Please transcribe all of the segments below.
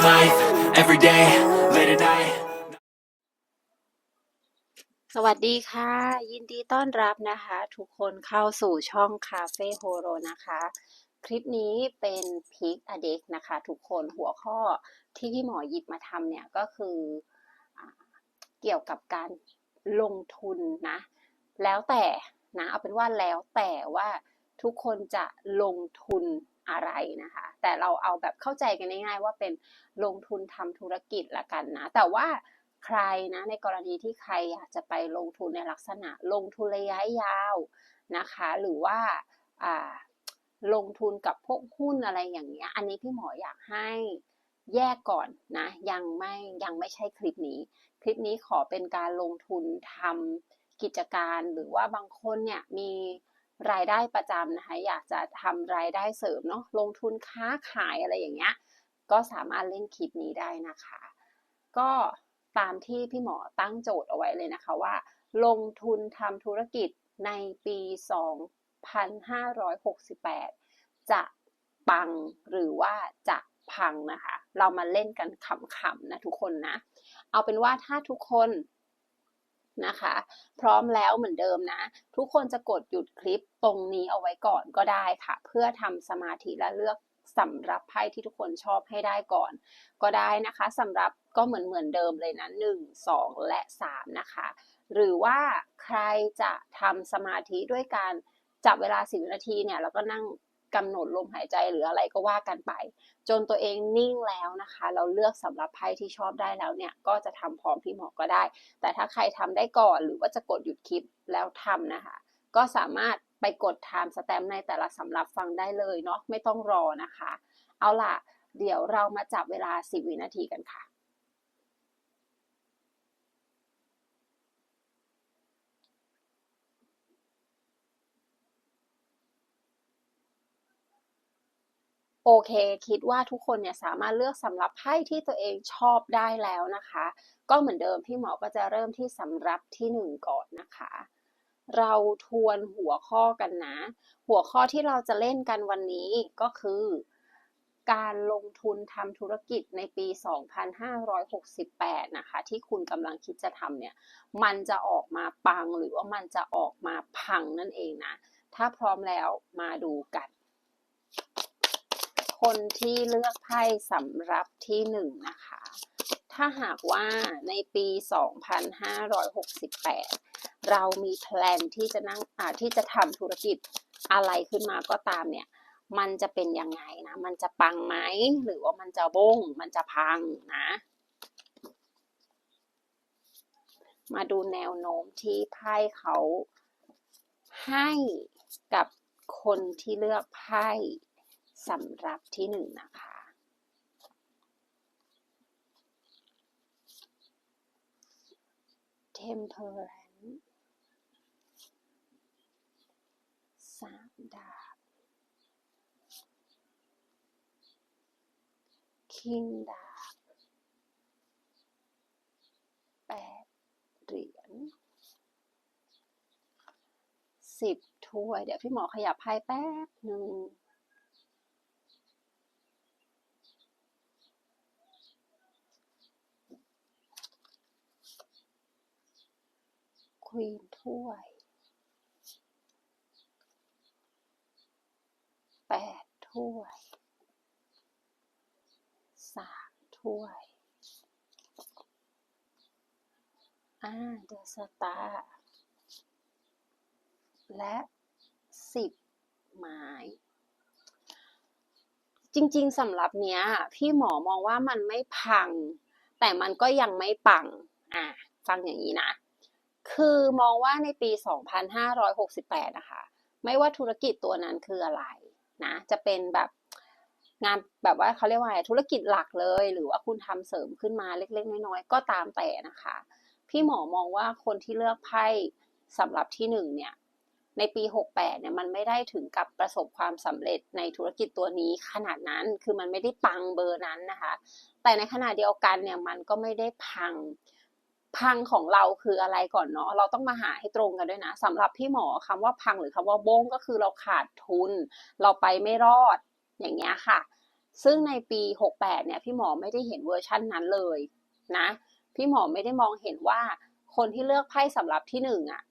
living life every day, late at night. สวัสดีค่ะ ยินดีต้อนรับนะคะ ทุกคนเข้าสู่ช่องคาเฟ่โฮโรนะคะ คลิปนี้เป็นพิกอเด็กนะคะ ทุกคนหัวข้อที่พี่หมอหยิบมาทำเนี่ยก็คืออเกี่ยวกับการลงทุนนะ แล้วแต่นะ เอาเป็นว่าแล้วแต่ว่าทุกคนจะลงทุน อะไรนะคะ แต่เราเอาแบบเข้าใจกันง่ายๆว่าเป็นลงทุนทำธุรกิจละกันนะ แต่ว่าใครนะในกรณีที่ใครอยากจะไปลงทุนในลักษณะ ลงทุนระยะยาวนะคะ หรือว่าอ่าลงทุนกับพวกหุ้นอะไรอย่างเงี้ย อันนี้พี่หมออยากให้แยกก่อนนะ ยังไม่ยังไม่ใช่คลิปนี้ คลิปนี้ขอเป็นการลงทุนทำกิจการหรือว่าบางคนเนี่ยมี รายได้ประจำนะคะอยากจะทำรายได้เสริมเนาะลงทุนค้าขายอะไรอย่างเงี้ยก็สามารถเล่นคลิปนี้ได้นะคะ ก็ตามที่พี่หมอตั้งโจทย์เอาไว้เลยนะคะว่า ลงทุนทำธุรกิจในปี 2568 จะปังหรือว่าจะพังนะคะ เรามาเล่นกันขำๆนะทุกคนนะ เอาเป็นว่าถ้าทุกคน นะคะ พร้อมแล้วเหมือนเดิมนะ ทุกคนจะกดหยุดคลิปตรงนี้เอาไว้ก่อนก็ได้ค่ะ เพื่อทำสมาธิและเลือกสำรับไพ่ที่ทุกคนชอบให้ได้ก่อน ก็ได้นะคะสำรับก็เหมือนเหมือนเดิมเลยนะ 1 2 และ 3 นะคะ หรือว่าใครจะทำสมาธิด้วยการจับเวลา 10 นาทีเนี่ยแล้วก็นั่ง กำหนดลมหายใจหรืออะไรก็ว่ากันไป จนตัวเองนิ่งแล้วนะคะ เราเลือกสำหรับไพ่ที่ชอบได้แล้วเนี่ย ก็จะทำพร้อมพี่หมอก็ได้ แต่ถ้าใครทำได้ก่อนหรือว่าจะกดหยุดคลิปแล้วทำนะคะ ก็สามารถไปกด time stamp ในแต่ละสำรับฟังได้เลยเนาะไม่ต้องรอนะคะ เอาล่ะ เดี๋ยวเรามาจับเวลา 10 วินาทีกันค่ะ โอเค คิดว่าทุกคนเนี่ยสามารถเลือกสำรับไพ่ที่ตัวเองชอบได้แล้วนะคะ ก็เหมือนเดิมพี่หมอก็จะเริ่มที่สำรับที่หนึ่งก่อนนะคะ เราทวนหัวข้อกันนะ หัวข้อที่เราจะเล่นกันวันนี้ก็คือ การลงทุนทำธุรกิจในปี 2568 นะคะ ที่คุณกำลังคิดจะทำเนี่ย มันจะออกมาปังหรือว่ามันจะออกมาพังนั่นเองนะ ถ้าพร้อมแล้วมาดูกัน คนที่เลือกไพ่สำรับที่หนึ่งนะคะ ถ้าหากว่าในปี 2568 เรามีแพลนที่จะนั่งอ่าที่จะทำธุรกิจอะไรขึ้นมาก็ตามเนี่ย มันจะเป็นยังไงนะ มันจะปังไหม หรือว่ามันจะบง มันจะพังนะ มาดูแนวโน้มที่ไพ่เขาให้กับคนที่เลือกไพ่ สำหรับที่หนึ่งนะคะ Temperance สามดาบ King ดาบแปดเหรียญสิบถ้วย เดี๋ยวพี่หมอขยับไพ่แป๊บหนึ่ง ควีนถ้วยแปดถ้วยสามถ้วยอ่าเดอะสตาร์และสิบไม้จริง ๆสำหรับเนี้ย พี่หมอมองว่ามันไม่พัง แต่มันก็ยังไม่ปัง อะ ฟังอย่างนี้นะ คือมองว่าในปี 2568 นะคะ ไม่ว่าธุรกิจตัวนั้นคืออะไรนะ จะเป็นแบบงานแบบว่าเขาเรียกว่าธุรกิจหลักเลย หรือว่าคุณทำเสริมขึ้นมาเล็ก ๆ น้อยๆก็ตามแต่นะคะ พี่หมอมองว่าคนที่เลือกไพ่สำหรับที่หนึ่งเนี่ยในปี 68 เนี่ยมันไม่ได้ถึงกับประสบความสำเร็จในธุรกิจตัวนี้ขนาดนั้นคือมันไม่ได้ปังเบอร์นั้นนะคะ แต่ในขณะเดียวกันเนี่ยมันก็ไม่ได้พัง พังของเราคืออะไรก่อนเนาะเราต้องมาหาให้ตรงกันด้วยนะสำหรับพี่หมอคำว่าพังหรือคำว่าบงก็คือเราขาดทุน เราไปไม่รอดอย่างเงี้ยค่ะ ซึ่งในปี 68 เนี่ยพี่หมอไม่ได้เห็นเวอร์ชั่นนั้นเลยนะพี่หมอไม่ได้มองเห็นว่าคนที่เลือกไพ่สำหรับที่หนึ่งอะ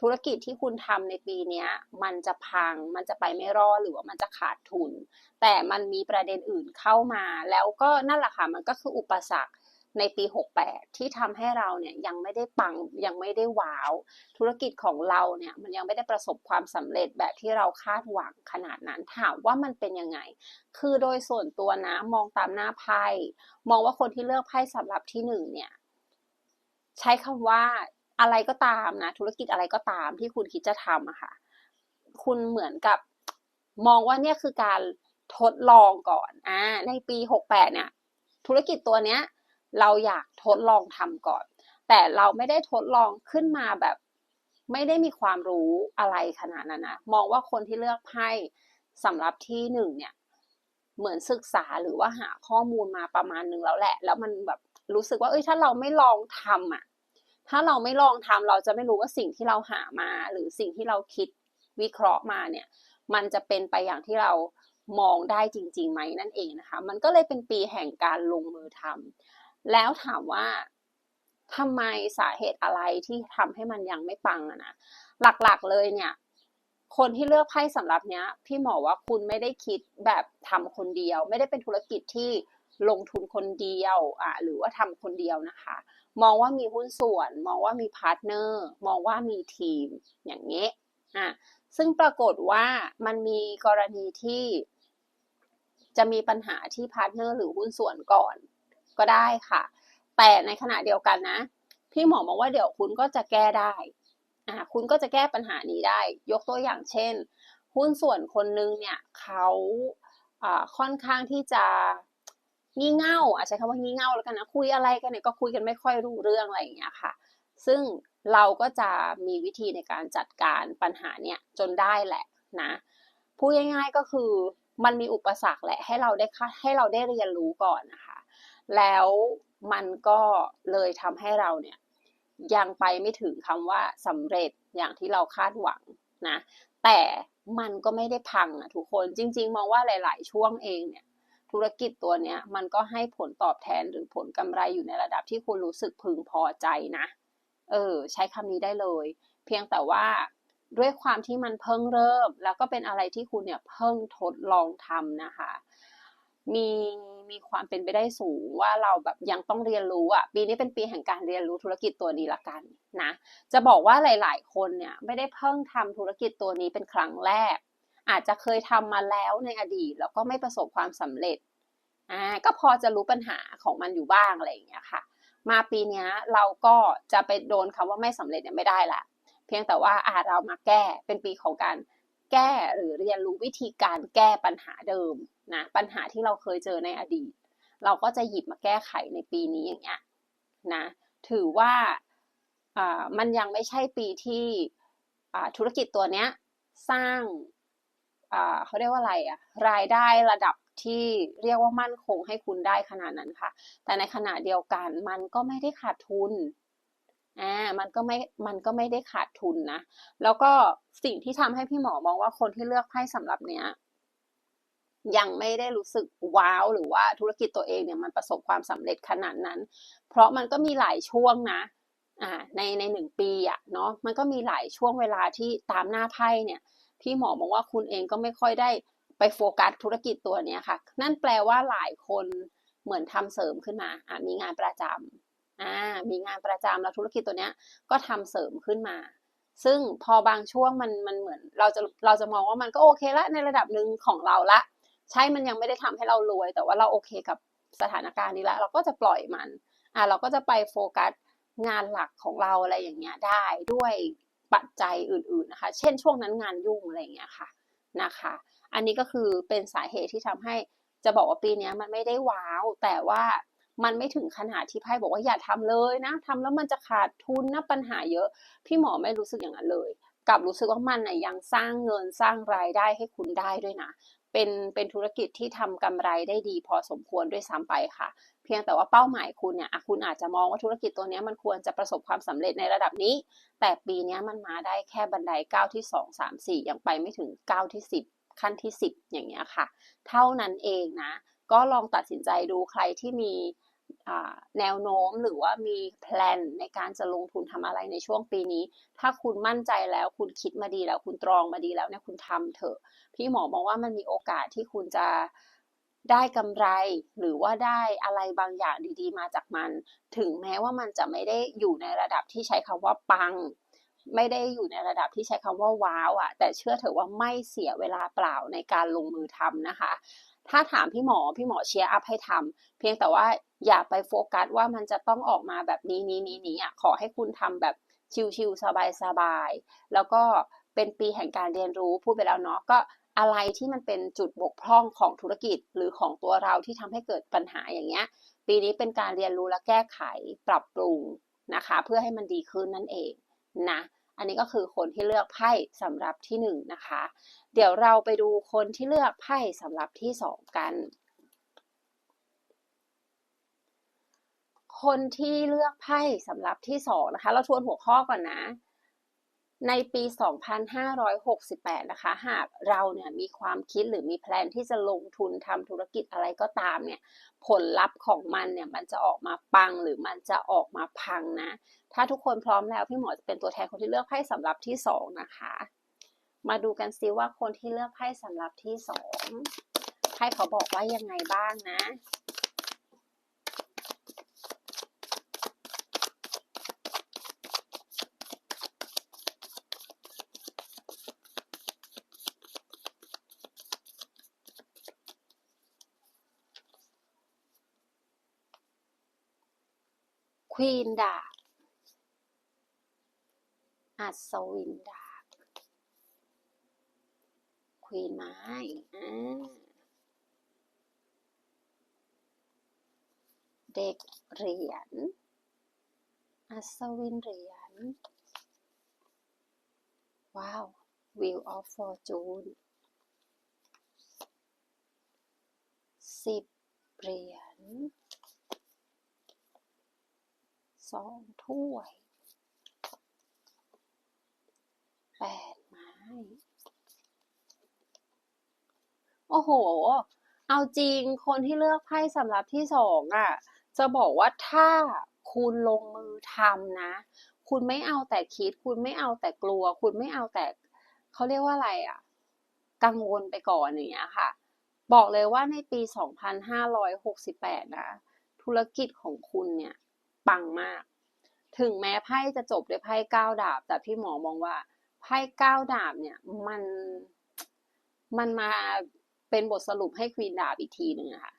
ธุรกิจที่คุณทำในปีนี้มันจะพัง มันจะไปไม่รอดหรือว่ามันจะขาดทุน แต่มันมีประเด็นอื่นเข้ามา แล้วก็นั่นแหละค่ะ มันก็คืออุปสรรค ในปี 68 ที่ทำให้เราเนี่ยยังไม่ได้ปังยังไม่ได้ว้าว ธุรกิจของเราเนี่ยมันยังไม่ได้ประสบความสำเร็จแบบที่เราคาดหวังขนาดนั้นถามว่ามันเป็นยังไง คือโดยส่วนตัวนะมองตามหน้าไพ่มองว่าคนที่เลือกไพ่สำหรับที่หนึ่งเนี่ยใช้คำว่าอะไรก็ตามนะ ธุรกิจอะไรก็ตามที่คุณคิดจะทำอะค่ะ คุณเหมือนกับมองว่าเนี่ยคือการทดลองก่อนอ่าในปี 68เนี่ยธุรกิจตัวเนี้ย เราอยากทดลองทำก่อน แต่เราไม่ได้ทดลองขึ้นมาแบบ ไม่ได้มีความรู้อะไรขนาดนั้นนะมองว่าคนที่เลือกไพ่สำหรับที่หนึ่งเนี่ยเหมือนศึกษาหรือว่าหาข้อมูลมาประมาณนึงแล้วแหละ แล้วมันแบบรู้สึกว่าเอ้ยถ้าเราไม่ลองทำอะ ถ้าเราไม่ลองทำเราจะไม่รู้ว่าสิ่งที่เราหามา หรือสิ่งที่เราคิดวิเคราะห์มาเนี่ย มันจะเป็นไปอย่างที่เรามองได้จริงๆไหมนั่นเองนะคะ มันก็เลยเป็นปีแห่งการลงมือทำ แล้วถามว่าทำไมสาเหตุอะไรที่ทำให้มันยังไม่ปังอะนะหลักๆเลยเนี่ย คนที่เลือกไพ่สำหรับเนี้ย พี่หมอว่าคุณไม่ได้คิดแบบทำคนเดียว ไม่ได้เป็นธุรกิจที่ลงทุนคนเดียวอะหรือว่าทำคนเดียวนะคะ มองว่ามีหุ้นส่วน มองว่ามีพาร์ทเนอร์มองว่ามีทีมอย่างนี้อะซึ่งปรากฏว่ามันมีกรณีที่จะมีปัญหาที่พาร์ทเนอร์หรือหุ้นส่วนก่อน ก็ได้ค่ะ แต่ในขณะเดียวกันนะ พี่หมอมองว่าเดี๋ยวคุณก็จะแก้ได้อ่าคุณก็จะแก้ปัญหานี้ได้ ยกตัวอย่างเช่น หุ้นส่วนคนนึงเนี่ยเขาอ่าค่อนข้างที่จะงี่เง่าอาจจะใช้คำว่างี่เง่าแล้วกันนะคุยอะไรกันเนี่ยก็คุยกันไม่ค่อยรู้เรื่องอะไรอย่างเงี้ยค่ะ ซึ่งเราก็จะมีวิธีในการจัดการปัญหาเนี่ยจนได้แหละนะพูดง่ายๆก็คือมันมีอุปสรรคแหละให้เราได้ให้เราได้เรียนรู้ก่อนนะคะ แล้วมันก็เลยทำให้เราเนี่ยยังไปไม่ถึงคำว่าสำเร็จอย่างที่เราคาดหวังนะแต่มันก็ไม่ได้พังอะทุกคนจริง ๆ มองว่าหลาย ๆ ช่วงเองเนี่ยธุรกิจตัวเนี้ยมันก็ให้ผลตอบแทนหรือผลกำไรอยู่ในระดับที่คุณรู้สึกพึงพอใจนะเออใช้คำนี้ได้เลย เพียงแต่ว่าด้วยความที่มันเพิ่งเริ่ม แล้วก็เป็นอะไรที่คุณเนี่ยเพิ่งทดลองทำนะคะ มีมีความเป็นไปได้สูงว่าเราแบบยังต้องเรียนรู้อะ ปีนี้เป็นปีแห่งการเรียนรู้ธุรกิจตัวนี้ละกันนะ จะบอกว่าหลาย ๆ คนเนี่ยไม่ได้เพิ่งทำธุรกิจตัวนี้เป็นครั้งแรก อาจจะเคยทำมาแล้วในอดีตแล้วก็ไม่ประสบความสำเร็จอ่าก็พอจะรู้ปัญหาของมันอยู่บ้างอะไรอย่างเงี้ยค่ะ มาปีนี้เราก็จะไปโดนคำว่าไม่สำเร็จเนี่ยไม่ได้ละเพียงแต่ว่าอาเรามาแก้เป็นปีของการ แก้หรือเรียนรู้วิธีการแก้ปัญหาเดิมนะปัญหาที่เราเคยเจอในอดีต เราก็จะหยิบมาแก้ไขในปีนี้อย่างเงี้ยนะถือว่าอ่ามันยังไม่ใช่ปีที่อ่าธุรกิจตัวเนี้ยสร้างอ่าเขาเรียกว่าอะไรอะรายได้ระดับที่เรียกว่ามั่นคงให้คุณได้ขนาดนั้นค่ะ แต่ในขณะเดียวกันมันก็ไม่ได้ขาดทุน อ่ามันก็ไม่มันก็ไม่ได้ขาดทุนนะ แล้วก็สิ่งที่ทำให้พี่หมอมองว่าคนที่เลือกไพ่สำหรับเนี้ยยังไม่ได้รู้สึกว้าว หรือว่าธุรกิจตัวเองเนี่ยมันประสบความสำเร็จขนาดนั้น เพราะมันก็มีหลายช่วงนะอ่าในในหนึ่งปีอะเนาะมันก็มีหลายช่วงเวลาที่ตามหน้าไพ่เนี่ย พี่หมอมองว่าคุณเองก็ไม่ค่อยได้ไปโฟกัสธุรกิจตัวเนี้ยค่ะ นั่นแปลว่าหลายคนเหมือนทำเสริมขึ้นมาอ่ามีงานประจำ อ่ามีงานประจำแล้วธุรกิจตัวเนี้ยก็ทำเสริมขึ้นมา ซึ่งพอบางช่วงมันมันเหมือนเราจะเราจะมองว่ามันก็โอเคละในระดับหนึ่งของเราละ ใช่มันยังไม่ได้ทำให้เรารวย แต่ว่าเราโอเคกับสถานการณ์นี้ล้วเราก็จะปล่อยมันอ่าเราก็จะไปโฟกัสงานหลักของเราอะไรอย่างเงี้ยได้ด้วยปัจจัยอื่นๆนะคะ เช่นช่วงนั้นงานยุ่งอะไรอย่างเงี้ยค่ะนะคะ อันนี้ก็คือเป็นสาเหตุที่ทำให้จะบอกว่าปีนี้มันไม่ได้ว้าว แต่ว่า มันไม่ถึงขนาดที่ไพ่บอกว่าอย่าทำเลยนะทำแล้วมันจะขาดทุนนะปัญหาเยอะ พี่หมอไม่รู้สึกอย่างนั้นเลยกลับรู้สึกว่ามันนะยังสร้างเงินสร้างรายได้ให้คุณได้ด้วยนะเป็นเป็นธุรกิจที่ทำกำไรได้ดีพอสมควรด้วยซ้ำไปค่ะ เพียงแต่ว่าเป้าหมายคุณเนี่ยคุณอาจจะมองว่าธุรกิจตัวนี้มันควรจะประสบความสำเร็จในระดับนี้ แต่ปีนี้มันมาได้แค่บันไดก้าวที่ 2 3 4 ยังไปไม่ถึงก้าวที่ 10 ขั้นที่ 10 อย่างเงี้ยค่ะ เท่านั้นเองนะ ก็ลองตัดสินใจดูใครที่มี แนวโน้มหรือว่ามีแพลนในการจะลงทุนทำอะไรในช่วงปีนี้ ถ้าคุณมั่นใจแล้วคุณคิดมาดีแล้ว คุณตรองมาดีแล้วเนี่ยคุณทำเถอะ พี่หมอมองว่ามันมีโอกาสที่คุณจะได้กำไร หรือว่าได้อะไรบางอย่างดีๆ มาจากมัน ถึงแม้ว่ามันจะไม่ได้อยู่ในระดับที่ใช้คำว่าปังไม่ได้อยู่ในระดับที่ใช้คำว่าว้าวอะแต่เชื่อเถอะว่าไม่เสียเวลาเปล่าในการลงมือทำนะคะ ถ้าถามพี่หมอพี่หมอเชียร์อัพให้ทำเพียงแต่ว่าอย่าไปโฟกัสว่ามันจะต้องออกมาแบบนี้นี้นี้นี้อะขอให้คุณทำแบบชิลๆสบายๆแล้วก็เป็นปีแห่งการเรียนรู้พูดไปแล้วเนาะก็อะไรที่มันเป็นจุดบกพร่องของธุรกิจหรือของตัวเราที่ทำให้เกิดปัญหาอย่างเงี้ย ปีนี้เป็นการเรียนรู้และแก้ไขปรับปรุงนะคะ เพื่อให้มันดีขึ้นนั่นเองนะ อันนี้ก็คือคนที่เลือกไพ่สำหรับที่หนึ่งนะคะ เดี๋ยวเราไปดูคนที่เลือกไพ่สำหรับที่สองกัน คนที่เลือกไพ่สำหรับที่สองนะคะ เราทวนหัวข้อก่อนนะ ในปี 2568 นะคะ หากเราเนี่ยมีความคิดหรือมีแพลนที่จะลงทุนทำธุรกิจอะไรก็ตามเนี่ย ผลลัพธ์ของมันเนี่ยมันจะออกมาปังหรือมันจะออกมาพังนะ ถ้าทุกคนพร้อมแล้วพี่หมอจะเป็นตัวแทนคนที่เลือกไพ่สำหรับที่สองนะคะ มาดูกันซิว่าคนที่เลือกไพ่สำหรับที่สองไพ่เขาบอกว่ายังไงบ้างนะ วีนดาบอัศวินดาบควีนไม้อ่าเด็กเหรียญอัศวินเหรียญว้าว Wheel of Fortune สิบเหรียญ สองถ้วยแปดไม้ โอ้โห เอาจริงคนที่เลือกไพ่สำหรับที่สองอะ จะบอกว่าถ้าคุณลงมือทำนะ คุณไม่เอาแต่คิด คุณไม่เอาแต่กลัว คุณไม่เอาแต่เขาเรียกว่าอะไรอะ กังวลไปก่อนอย่างเงี้ยค่ะ บอกเลยว่าในปี 2568 นะ ธุรกิจของคุณเนี่ย ปังมาก ถึงแม้ไพ่จะจบด้วยไพ่เก้าดาบ แต่พี่หมอมองว่าไพ่เก้าดาบเนี่ยมันมันมาเป็นบทสรุปให้ควีนดาบอีกทีหนึ่งอะค่ะ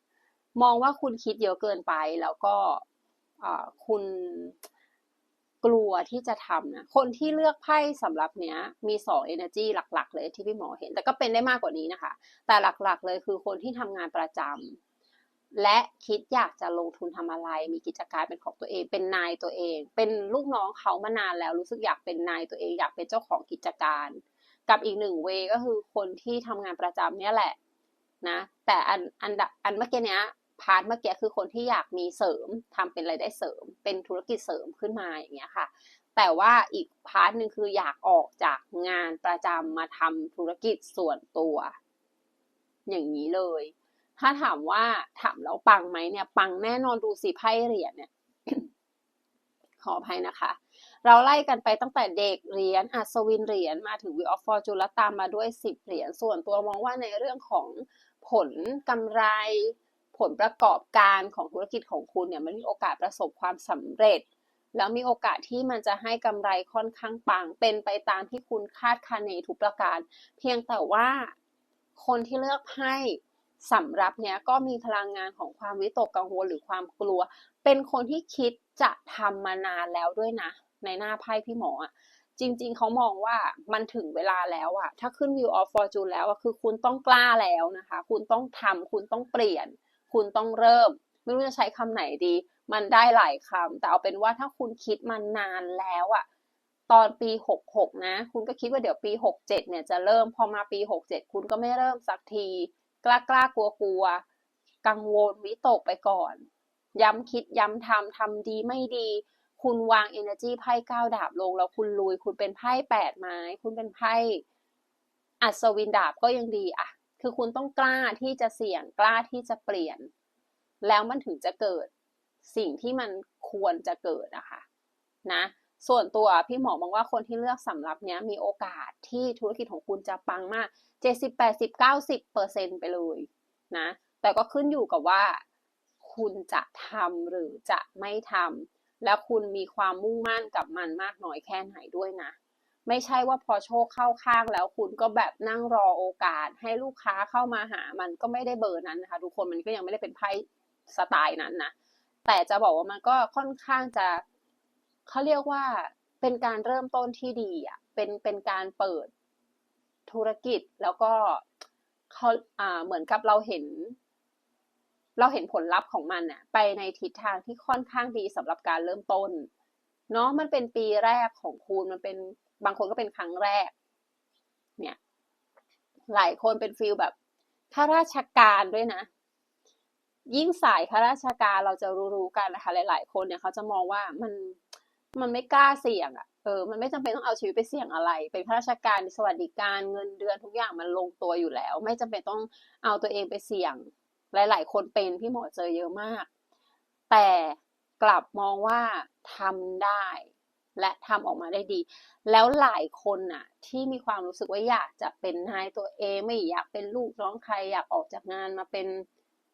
มองว่าคุณคิดเยอะเกินไปแล้วก็คุณกลัวที่จะทำนะคนที่เลือกไพ่สำหรับเนี้ย มีสอง energy หลัก ๆ เลยที่พี่หมอเห็น แต่ก็เป็นได้มากกว่านี้นะคะ แต่หลักๆ เลยคือคนที่ทำงานประจำ และคิดอยากจะลงทุนทำอะไร มีกิจการเป็นของตัวเอง เป็นนายตัวเอง เป็นลูกน้องเขามานานแล้วรู้สึกอยากเป็นนายตัวเอง อยากเป็นเจ้าของกิจการ กับอีกหนึ่งเวก็คือคนที่ทำงานประจำเนี่ยแหละนะแต่อันอันอันเมื่อกี้เนี้ยพาร์ทเมื่อกี้คือคนที่อยากมีเสริมทำเป็นรายได้เสริม เป็นธุรกิจเสริมขึ้นมาอย่างเงี้ยค่ะ แต่ว่าอีกพาร์ทหนึ่งคืออยากออกจากงานประจำมาทำธุรกิจส่วนตัว อย่างนี้เลย ถ้าถามว่าถามแล้วปังไหมเนี่ย ปังแน่นอนดูสิไพ่เหรียญเนี่ย ขออภัยนะคะ เราไล่กันไปตั้งแต่เด็กเหรียญอัศวินเหรียญมาถึง Wheel of Fortune แล้วตามมาด้วย10เหรียญส่วนตัวมองว่าในเรื่องของผลกำไร ผลประกอบการของธุรกิจของคุณเนี่ยมันมีโอกาสประสบความสำเร็จ แล้วมีโอกาสที่มันจะให้กำไรค่อนข้างปัง เป็นไปตามที่คุณคาดคะเนทุกประการ เพียงแต่ว่าคนที่เลือกไพ่ สำหรับเนี้ยก็มีพลังงานของความวิตกกังวลหรือความกลัว เป็นคนที่คิดจะทำมานานแล้วด้วยนะ ในหน้าไพ่พี่หมออะจริงๆ เขามองว่ามันถึงเวลาแล้วอะถ้าขึ้น View of Fortune แล้วอะคือคุณต้องกล้าแล้วนะคะ คุณต้องทำคุณต้องเปลี่ยน คุณต้องเริ่ม ไม่รู้จะใช้คำไหนดี มันได้หลายคำแต่เอาเป็นว่าถ้าคุณคิดมานานแล้วอะตอนปี 66 นะ คุณก็คิดว่าเดี๋ยวปี 67 เนี่ยจะเริ่ม พอมาปี 67 คุณก็ไม่เริ่มสักที กล้ากล้ากลัวกลัวกังวลวิตกไปก่อน ย้ำคิดย้ำทำทำดีไม่ดี คุณวาง energy ไพ่เก้าดาบลง แล้วคุณลุย คุณเป็นไพ่แปดไม้ คุณเป็นไพ่อัศวินดาบก็ยังดีอะคือคุณต้องกล้าที่จะเสี่ยงกล้าที่จะเปลี่ยน แล้วมันถึงจะเกิดสิ่งที่มันควรจะเกิดอะคะนะ ส่วนตัวพี่หมอมองว่าคนที่เลือกสำรับเนี้ยมีโอกาสที่ธุรกิจของคุณจะปังมาก 70 80 90เปอร์เซ็นไปเลยนะ แต่ก็ขึ้นอยู่กับว่า คุณจะทำหรือจะไม่ทำแล้วคุณมีความมุ่งมั่นกับมันมากน้อยแค่ไหนด้วยนะ ไม่ใช่ว่าพอโชคเข้าข้างแล้วคุณก็แบบนั่งรอโอกาสให้ลูกค้าเข้ามาหามันก็ไม่ได้เบอร์นั้นนะคะทุกคนมันก็ยังไม่ได้เป็นไพ่สไตล์นั้นนะแต่จะบอกว่ามันก็ค่อนข้างจะ เขาเรียกว่าเป็นการเริ่มต้นที่ดีอะเป็นเป็นการเปิดธุรกิจแล้วก็เขาอ่าเหมือนกับเราเห็น เราเห็นผลลัพธ์ของมันน่ะ ไปในทิศทางที่ค่อนข้างดีสำหรับการเริ่มต้นเนาะมันเป็นปีแรกของคุณมันเป็นบางคนก็เป็นครั้งแรก เนี่ย หลายคนเป็นฟิลแบบข้าราชการด้วยนะ ยิ่งสายข้าราชการเราจะรู้ๆกันนะคะ หลาย ๆ คนเนี่ยเขาจะมองว่ามัน มันไม่กล้าเสี่ยงอะ่ะเออมันไม่จำเป็นต้องเอาชีวิตไปเสี่ยงอะไร เป็นข้าราชการสวัสดิการเงินเดือนทุกอย่างมันลงตัวอยู่แล้ว ไม่จำเป็นต้องเอาตัวเองไปเสี่ยง หลาย ๆ คนเป็นพี่หมอเจอเยอะมาก แต่กลับมองว่าทำได้ และทำออกมาได้ดี แล้วหลายคนน่ะ ที่มีความรู้สึกว่าอยากจะเป็นนายตัวเองไม่อยากเป็นลูกน้องใครอยากออกจากงานมาเป็น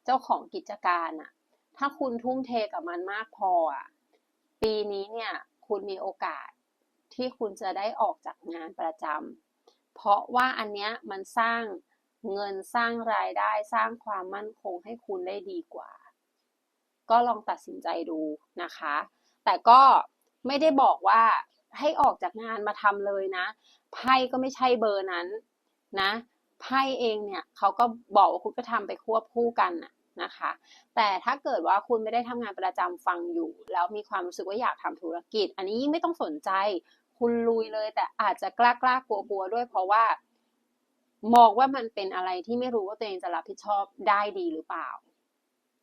เจ้าของกิจการน่ะ ถ้าคุณทุ่มเทกับมันมากพออะปีนี้เนี่ย คุณมีโอกาสที่คุณจะได้ออกจากงานประจำเพราะว่าอันเนี้ยมันสร้างเงินสร้างรายได้สร้างความมั่นคงให้คุณได้ดีกว่า ก็ลองตัดสินใจดูนะคะ แต่ก็ไม่ได้บอกว่าให้ออกจากงานมาทำเลยนะไพ่ก็ไม่ใช่เบอร์นั้นนะไพ่เองเนี่ยเขาก็บอกว่าคุณก็ทำไปควบคู่กันนะ นะคะ แต่ถ้าเกิดว่าคุณไม่ได้ทำงานประจำฟังอยู่ แล้วมีความรู้สึกว่าอยากทำธุรกิจ อันนี้ยิ่งไม่ต้องสนใจ คุณลุยเลย แต่อาจจะกล้ากล้ากลัวกลัวๆด้วยเพราะว่ามองว่ามันเป็นอะไรที่ไม่รู้ว่าตัวเองจะรับผิดชอบได้ดีหรือเปล่า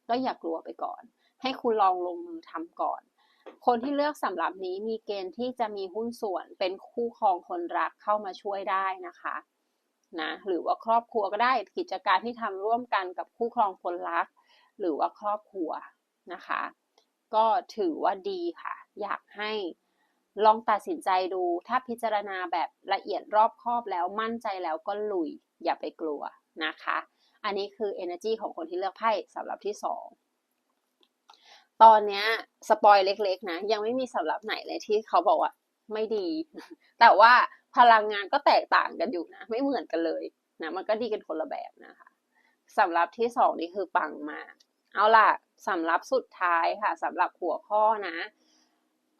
ก็อย่ากลัวไปก่อน ให้คุณลองลงมือทำก่อน คนที่เลือกสำหรับนี้มีเกณฑ์ที่จะมีหุ้นส่วนเป็นคู่ครองคนรักเข้ามาช่วยได้นะคะ นะหรือว่าครอบครัวก็ได้กิจการที่ทำร่วมกันกับคู่ครองคนรัก หรือว่าครอบครัวนะคะ ก็ถือว่าดีค่ะ อยากให้ลองตัดสินใจดู ถ้าพิจารณาแบบละเอียดรอบคอบแล้วมั่นใจแล้วก็ลุย อย่าไปกลัวนะคะ อันนี้คือ energy ของคนที่เลือกไพ่สำหรับที่สองตอนเนี้ยสปอยเล็กๆนะ ยังไม่มีสำหรับไหนเลยที่เขาบอกว่าไม่ดี แต่ว่า พลังงานก็แตกต่างกันอยู่นะ ไม่เหมือนกันเลยนะมันก็ดีกันคนละแบบนะคะสำหรับที่สองนี่คือปังมากเอาล่ะสำหรับสุดท้ายค่ะสำหรับหัวข้อนะ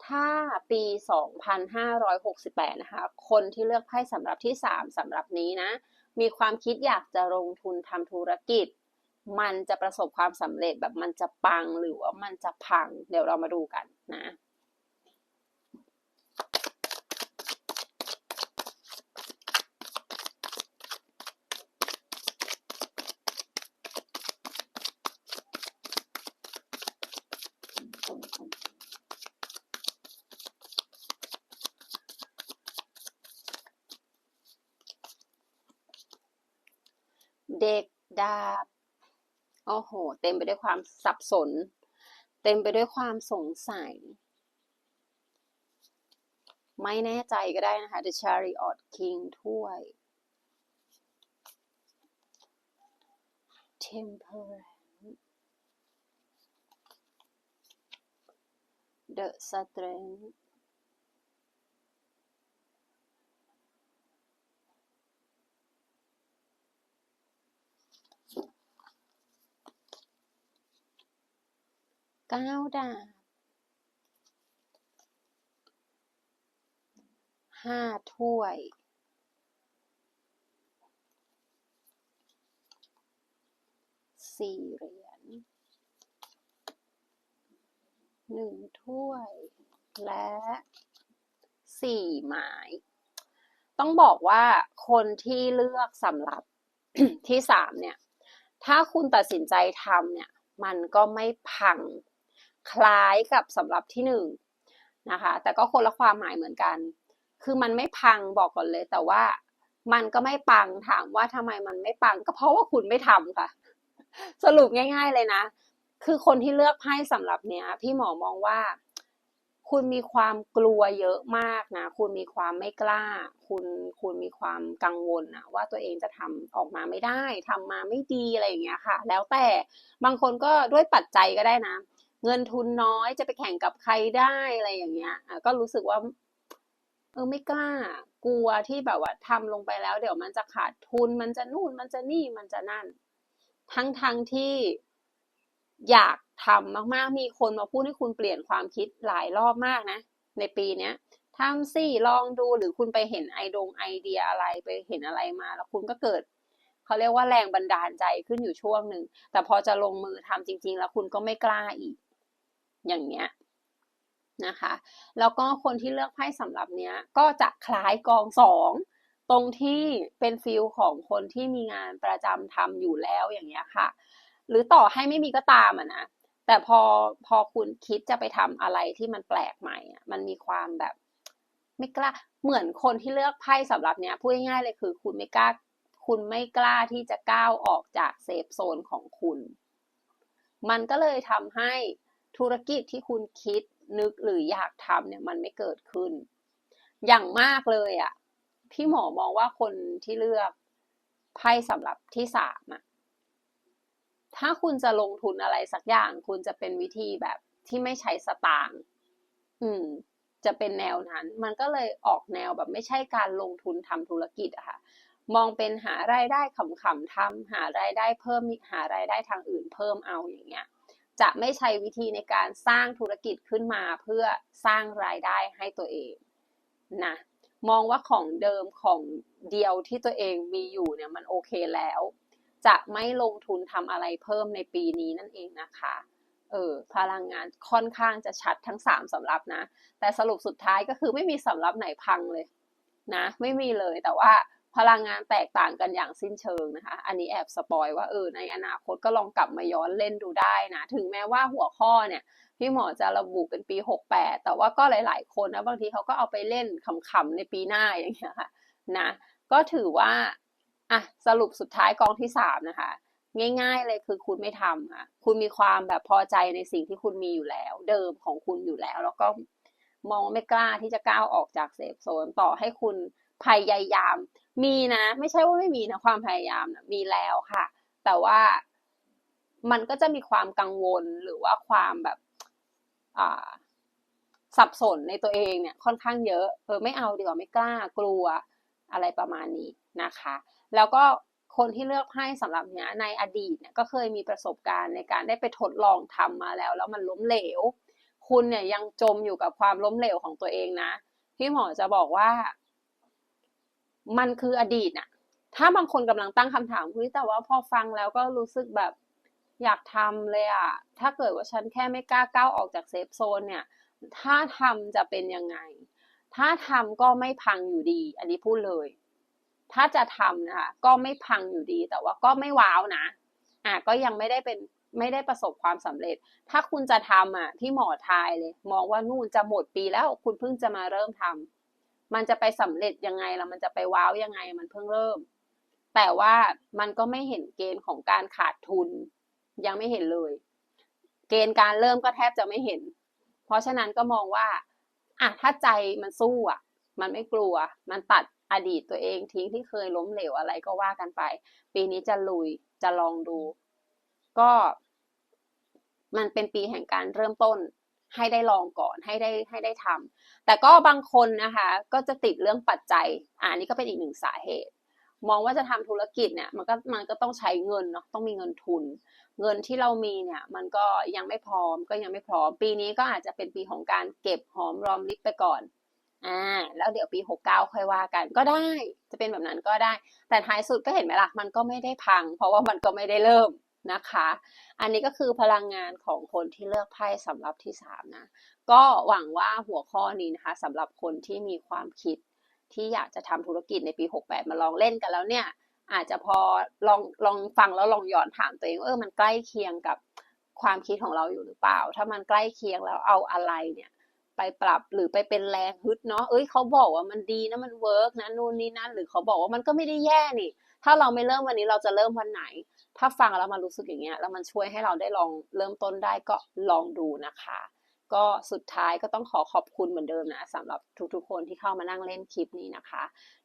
ถ้าปี 2568 นะคะ คนที่เลือกไพ่สำหรับที่ 3สำหรับนี้นะ มีความคิดอยากจะลงทุนทำธุรกิจ มันจะประสบความสำเร็จแบบมันจะปังหรือว่ามันจะพัง เดี๋ยวเรามาดูกันนะ เด็กดาบ โอ้โห เต็มไปด้วยความสับสน เต็มไปด้วยความสงสัย ไม่แน่ใจก็ได้นะคะ The Chariot King ถ้วย Temperance The Strength ก้าดาบห้าถ้วย สี่เหรียญหนึ่งถ้วย และสี่ไม้ต้องบอกว่าคนที่เลือกสำหรับที่สามเนี่ย ถ้าคุณตัดสินใจทำเนี่ย มันก็ไม่พัง คล้ายกับสำหรับที่หนึ่งนะคะ แต่ก็คนละความหมายเหมือนกัน คือมันไม่พังบอกก่อนเลย แต่ว่ามันก็ไม่ปังถามว่าทำไมมันไม่ปัง ก็เพราะว่าคุณไม่ทำค่ะ สรุปง่าย ๆเลยนะ คือคนที่เลือกไพ่สำหรับเนี้ย พี่หมอมองว่า คุณมีความกลัวเยอะมากนะ คุณมีความไม่กล้า คุณคุณมีความกังวลนะว่าตัวเองจะทำออกมาไม่ได้ทำมาไม่ดีอะไรอย่างเงี้ยค่ะ แล้วแต่บางคนก็ด้วยปัจจัยก็ได้นะ เงินทุนน้อยจะไปแข่งกับใครได้อะไรอย่างเงี้ยก็รู้สึกว่าเออไม่กล้ากลัวที่แบบว่าทำลงไปแล้ว เดี๋ยวมันจะขาดทุนมันจะนู่นมันจะนี่มันจะนั่น ทั้งทั้งที่อยากทำมากๆมีคนมาพูดให้คุณเปลี่ยนความคิดหลายรอบมากนะ ในปีเนี้ยทำสิลองดูหรือคุณไปเห็นไอดงไอเดียอะไรไปเห็นอะไรมา แล้วคุณก็เกิดเขาเรียกว่าแรงบันดาลใจขึ้นอยู่ช่วงหนึ่งแต่พอจะลงมือทำจริง ๆ แล้วคุณก็ไม่กล้าอีก อย่างเงี้ยนะคะ แล้วก็คนที่เลือกไพ่สำหรับเนี้ย ก็จะคล้ายกองสองตรงที่เป็นฟิลของคนที่มีงานประจำทำอยู่แล้วอย่างเงี้ยค่ะ หรือต่อให้ไม่มีก็ตามอะนะแต่พอพอคุณคิดจะไปทำอะไรที่มันแปลกใหม่อะมันมีความแบบ ไม่กล้าเหมือนคนที่เลือกไพ่สำหรับเนี้ยพูดง่ายๆเลยคือ คุณไม่กล้า คุณไม่กล้าที่จะก้าวออกจากเซฟโซนของคุณ มันก็เลยทำให้ ธุรกิจที่คุณคิดนึกหรืออยากทำเนี่ยมันไม่เกิดขึ้น อย่างมากเลยอะพี่หมอมองว่าคนที่เลือกไพ่สำหรับที่สามอะถ้าคุณจะลงทุนอะไรสักอย่าง คุณจะเป็นวิธีแบบที่ไม่ใช้สตางค์อืม จะเป็นแนวนั้น มันก็เลยออกแนวแบบไม่ใช่การลงทุนทำธุรกิจอะค่ะ มองเป็นหารายได้ขำๆทำหารายได้เพิ่มหารายได้ทางอื่นเพิ่มเอาอย่างเงี้ย จะไม่ใช้วิธีในการสร้างธุรกิจขึ้นมาเพื่อสร้างรายได้ให้ตัวเองนะมองว่าของเดิมของเดียวที่ตัวเองมีอยู่เนี่ยมันโอเคแล้ว จะไม่ลงทุนทำอะไรเพิ่มในปีนี้นั่นเองนะคะเออพลังงานค่อนข้างจะชัดทั้งสามสำรับนะ แต่สรุปสุดท้ายก็คือไม่มีสำรับไหนพังเลยนะ ไม่มีเลยแต่ว่า พลังงานแตกต่างกันอย่างสิ้นเชิงนะคะ อันนี้แอบสปอยว่าเออในอนาคตก็ลองกลับมาย้อนเล่นดูได้นะ ถึงแม้ว่าหัวข้อเนี่ยพี่หมอจะระบุเป็นปี 68 แต่ว่าก็หลาย ๆ คนนะบางทีเขาก็เอาไปเล่นขำๆในปีหน้าอย่างเงี้ยค่ะนะก็ถือว่าอะสรุปสุดท้ายกองที่สามนะคะ ง่ายๆเลยคือคุณไม่ทำค่ะคุณมีความแบบพอใจในสิ่งที่คุณมีอยู่แล้ว เดิมของคุณอยู่แล้ว แล้วก็มองไม่กล้าที่จะก้าวออกจากเซฟโซนต่อให้คุณพยายาม มีนะ ไม่ใช่ว่าไม่มีนะความพยายามนะมีแล้วค่ะ แต่ว่ามันก็จะมีความกังวลหรือว่าความแบบอ่าสับสนในตัวเองเนี่ยค่อนข้างเยอะเออไม่เอาดีกว่าไม่กล้ากลัวอะไรประมาณนี้นะคะ แล้วก็คนที่เลือกไพ่สำหรับเนี้ยในอดีตเนี่ยก็เคยมีประสบการณ์ในการได้ไปทดลองทำมาแล้ว แล้วมันล้มเหลว คุณเนี่ยยังจมอยู่กับความล้มเหลวของตัวเองนะ พี่หมอจะบอกว่า มันคืออดีตน่ะถ้าบางคนกำลังตั้งคำถามเฮ้ยแต่ว่าพอฟังแล้วก็รู้สึกแบบอยากทำเลยอะถ้าเกิดว่าฉันแค่ไม่กล้าก้าวออกจากเซฟโซนเนี่ย ถ้าทำจะเป็นยังไง ถ้าทำก็ไม่พังอยู่ดี อันนี้พูดเลย ถ้าจะทำนะคะก็ไม่พังอยู่ดี แต่ว่าก็ไม่ว้าวนะ อะก็ยังไม่ได้เป็นไม่ได้ประสบความสำเร็จ ถ้าคุณจะทำอะที่หมอทายเลย มองว่านู่นจะหมดปีแล้วคุณเพิ่งจะมาเริ่มทำ มันจะไปสำเร็จยังไงล่ะมันจะไปว้าวยังไงมันเพิ่งเริ่ม แต่ว่ามันก็ไม่เห็นเกณฑ์ของการขาดทุน ยังไม่เห็นเลย เกณฑ์การเริ่มก็แทบจะไม่เห็น เพราะฉะนั้นก็มองว่าอะถ้าใจมันสู้อะ มันไม่กลัว มันตัดอดีตตัวเองทิ้งที่เคยล้มเหลวอะไรก็ว่ากันไป ปีนี้จะลุยจะลองดู ก็ มันเป็นปีแห่งการเริ่มต้น ให้ได้ลองก่อนให้ได้ให้ได้ทำแต่ก็บางคนนะคะ ก็จะติดเรื่องปัจจัยอ่านี่ก็เป็นอีกหนึ่งสาเหตุ มองว่าจะทำธุรกิจเนี่ยมันก็มันก็ต้องใช้เงินเนาะต้องมีเงินทุน เงินที่เรามีเนี่ย มันก็ยังไม่พร้อมก็ยังไม่พร้อม ปีนี้ก็อาจจะเป็นปีของการเก็บหอมรอมริบไปก่อนอ่าแล้วเดี๋ยวปี69ค่อยว่ากันก็ได้จะเป็นแบบนั้นก็ได้ แต่ท้ายสุดก็เห็นไหมล่ะมันก็ไม่ได้พัง เพราะว่ามันก็ไม่ได้เริ่ม นะคะ อันนี้ก็คือพลังงานของคนที่เลือกไพ่สำหรับที่3นะ ก็หวังว่าหัวข้อนี้นะคะสำหรับคนที่มีความคิดที่อยากจะทำธุรกิจในปี 68 มาลองเล่นกันแล้วเนี่ย อาจจะพอลองลองฟังแล้วลองย้อนถามตัวเองว่าเออมันใกล้เคียงกับความคิดของเราอยู่หรือเปล่า ถ้ามันใกล้เคียงแล้วเอาอะไรเนี่ยไปปรับหรือไปเป็นแรงฮึดเนาะ เอ้ยเขาบอกว่ามันดีนะมันเวิร์กนะนู่นนี่นั่นหรือเขาบอกว่ามันก็ไม่ได้แย่นี่ ถ้าเราไม่เริ่มวันนี้เราจะเริ่มวันไหน ถ้าฟังแล้วมันรู้สึกอย่างเงี้ยแล้วมันช่วยให้เราได้ลองเริ่มต้นได้ก็ลองดูนะคะ ก็สุดท้ายก็ต้องขอขอบคุณเหมือนเดิมนะสำหรับทุกๆคนที่เข้ามานั่งเล่นคลิปนี้นะคะ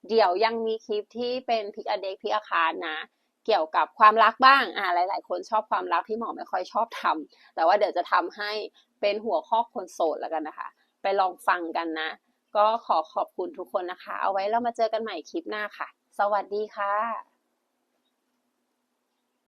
เดี๋ยวยังมีคลิปที่เป็นพิกอเด็กพิกอาคารนะเกี่ยวกับความรักบ้าง อ่า หลาย ๆ คนชอบความรักที่หมอไม่ค่อยชอบทำแต่ว่าเดี๋ยวจะทำให้เป็นหัวข้อคนโสดแล้วกันนะคะ ไปลองฟังกันนะ ก็ขอขอบคุณทุกคนนะคะ เอาไว้เรามาเจอกันใหม่คลิปหน้าค่ะ สวัสดีค่ะ